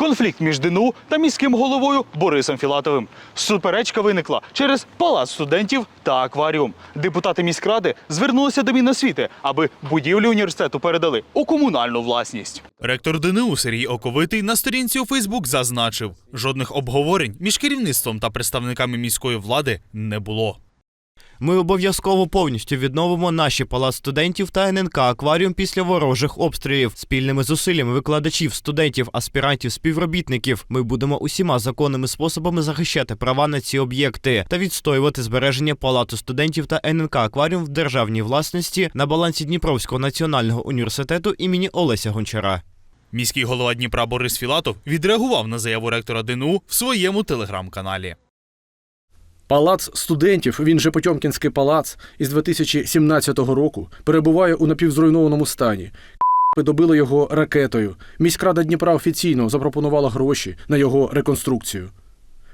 конфлікт між ДНУ та міським головою Борисом Філатовим. Суперечка виникла через палац студентів та акваріум. Депутати міськради звернулися до Міносвіти, аби будівлі університету передали у комунальну власність. Ректор ДНУ Сергій Оковитий на сторінці у Фейсбук зазначив, жодних обговорень між керівництвом та представниками міської влади не було. Ми обов'язково повністю відновимо наші палац студентів та ННК акваріум після ворожих обстрілів. Спільними зусиллями викладачів, студентів, аспірантів, співробітників. Ми будемо усіма законними способами захищати права на ці об'єкти та відстоювати збереження палату студентів та ННК акваріум в державній власності на балансі Дніпровського національного університету імені Олеся Гончара. Міський голова Дніпра Борис Філатов відреагував на заяву ректора ДНУ в своєму телеграм-каналі. Палац студентів, він же Потьомкінський палац, із 2017 року перебуває у напівзруйнованому стані. К***и добили його ракетою. Міськрада Дніпра офіційно запропонувала гроші на його реконструкцію.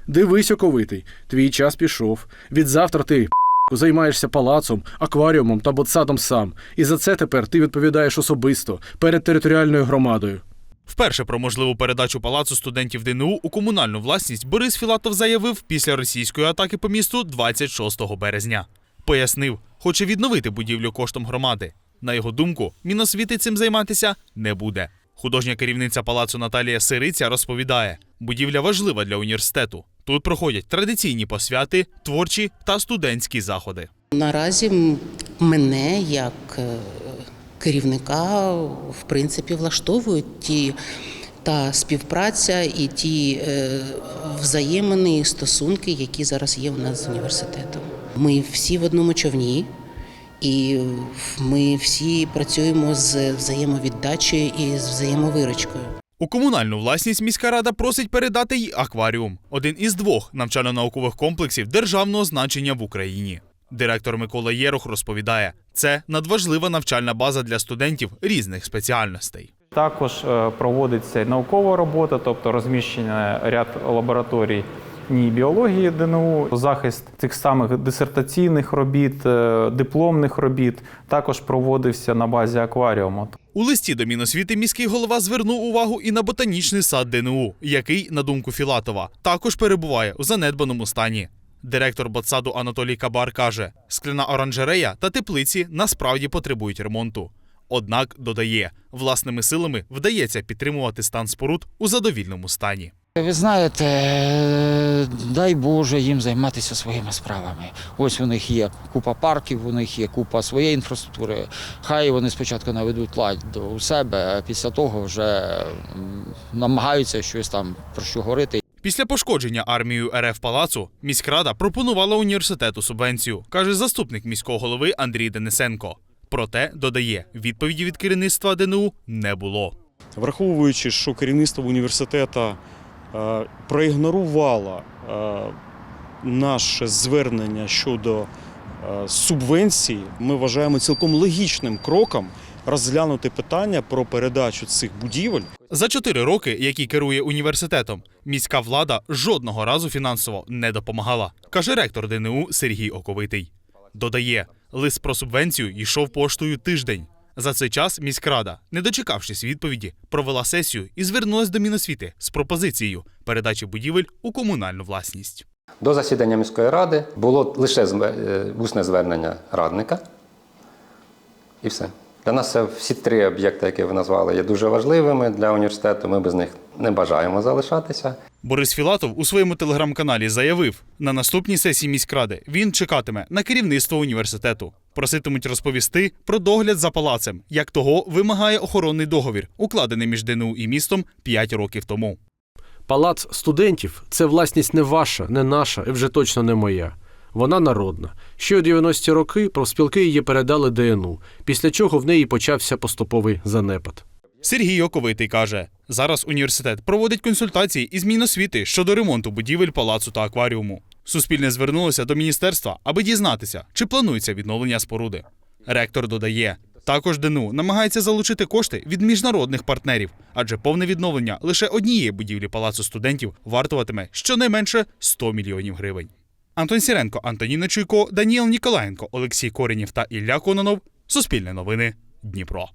Дивись, оковитий, твій час пішов. Відзавтра ти займаєшся палацом, акваріумом та ботсадом сам. І за це тепер ти відповідаєш особисто перед територіальною громадою. Вперше про можливу передачу палацу студентів ДНУ у комунальну власність Борис Філатов заявив після російської атаки по місту 26 березня. Пояснив, хоче відновити будівлю коштом громади. На його думку, Міносвіти цим займатися не буде. Художня керівниця палацу Наталія Сириця розповідає, будівля важлива для університету. Тут проходять традиційні посвяти, творчі та студентські заходи. Наразі мене як е, керівника в принципі влаштовують ті та співпраця і ті е, взаємини стосунки, які зараз є у нас з університетом. Ми всі в одному човні, і ми всі працюємо з взаємовіддачею і з взаємовиручкою. У комунальну власність міська рада просить передати й акваріум один із двох навчально-наукових комплексів державного значення в Україні. Директор Микола Єрух розповідає, це надважлива навчальна база для студентів різних спеціальностей. Також е, проводиться наукова робота, тобто розміщення ряд лабораторій ні біології ДНУ, захист цих самих дисертаційних робіт, е, дипломних робіт також проводився на базі акваріуму. У листі до Міносвіти міський голова звернув увагу і на ботанічний сад ДНУ, який, на думку Філатова, також перебуває у занедбаному стані. Директор ботсаду Анатолій Кабар каже, скляна оранжерея та теплиці насправді потребують ремонту. Однак додає, власними силами вдається підтримувати стан споруд у задовільному стані. Ви знаєте, е, дай Боже їм займатися своїми справами. Ось у них є купа парків, у них є купа своєї інфраструктури. Хай вони спочатку наведуть лад у себе, а після того вже намагаються щось там про що говорити. Після пошкодження армією РФ палацу міськрада пропонувала університету субвенцію, каже заступник міського голови Андрій Денисенко. Проте додає, відповіді від керівництва ДНУ не було. враховуючи, що керівництво університету е, проігнорувало е, наше звернення щодо е, субвенції, ми вважаємо цілком логічним кроком розглянути питання про передачу цих будівель За чотири роки, які керує університетом, міська влада жодного разу фінансово не допомагала, каже ректор ДНУ Сергій Оковитий. Додає, лист про субвенцію йшов поштою тиждень. За цей час міськрада, не дочекавшись відповіді, провела сесію і звернулась до Міносвіти з пропозицією передачі будівель у комунальну власність. До засідання міської ради було лише е, усне звернення радника. І все. Для нас це всі три об'єкти, які ви назвали, є дуже важливими для університету. Ми без них не бажаємо залишатися. Борис Філатов у своєму телеграм-каналі заявив, на наступній сесії міськради він чекатиме на керівництво університету. Проситимуть розповісти про догляд за палацем, як того вимагає охоронний договір, укладений між ДНУ і містом 5 років тому. Палац студентів це власність не ваша, не наша і вже точно не моя. Вона народна. Ще у 90-ті роки профспілки її передали ДНУ, після чого в неї почався поступовий занепад. Сергій Оковитий каже, зараз університет проводить консультації із Міносвіти щодо ремонту будівель палацу та акваріуму. Суспільне звернулося до міністерства, аби дізнатися, чи планується відновлення споруди. Ректор додає, також ДНУ намагається залучити кошти від міжнародних партнерів, адже повне відновлення лише однієї будівлі палацу студентів вартуватиме щонайменше 100 мільйонів гривень. Антон Сіренко, Антоніна Чуйко, Даніел Ніколаєнко, Олексій Корінів та Ілля Кононов. Суспільне новини. Дніпро.